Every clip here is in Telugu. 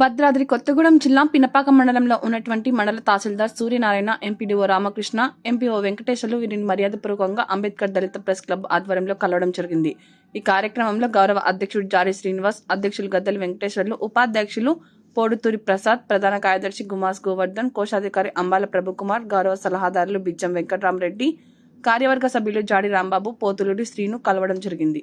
భద్రాద్రి కొత్తగూడెం జిల్లా పినపాక మండలంలో ఉన్నటువంటి మండల తహసీల్దార్ సూర్యనారాయణ ఎంపీడీఓ రామకృష్ణ ఎంపీఓ వెంకటేశ్వర్లు వీరిని మర్యాదపూర్వకంగా అంబేద్కర్ దళిత ప్రెస్ క్లబ్ ఆధ్వర్యంలో కలవడం జరిగింది. ఈ కార్యక్రమంలో గౌరవ అధ్యక్షుడు జారీ శ్రీనివాస్ అధ్యక్షులు గద్దలి వెంకటేశ్వర్లు ఉపాధ్యక్షులు పోడుతూరి ప్రసాద్ ప్రధాన కార్యదర్శి గుమాస్ గోవర్ధన్ కోశాధికారి అంబాల ప్రభుకుమార్ గౌరవ సలహాదారులు బిజ్జం వెంకట్రామరెడ్డి కార్యవర్గ సభ్యులు జాడి రాంబాబు పోతులూరి శ్రీను కలవడం జరిగింది.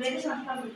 వేరే సంస్థలు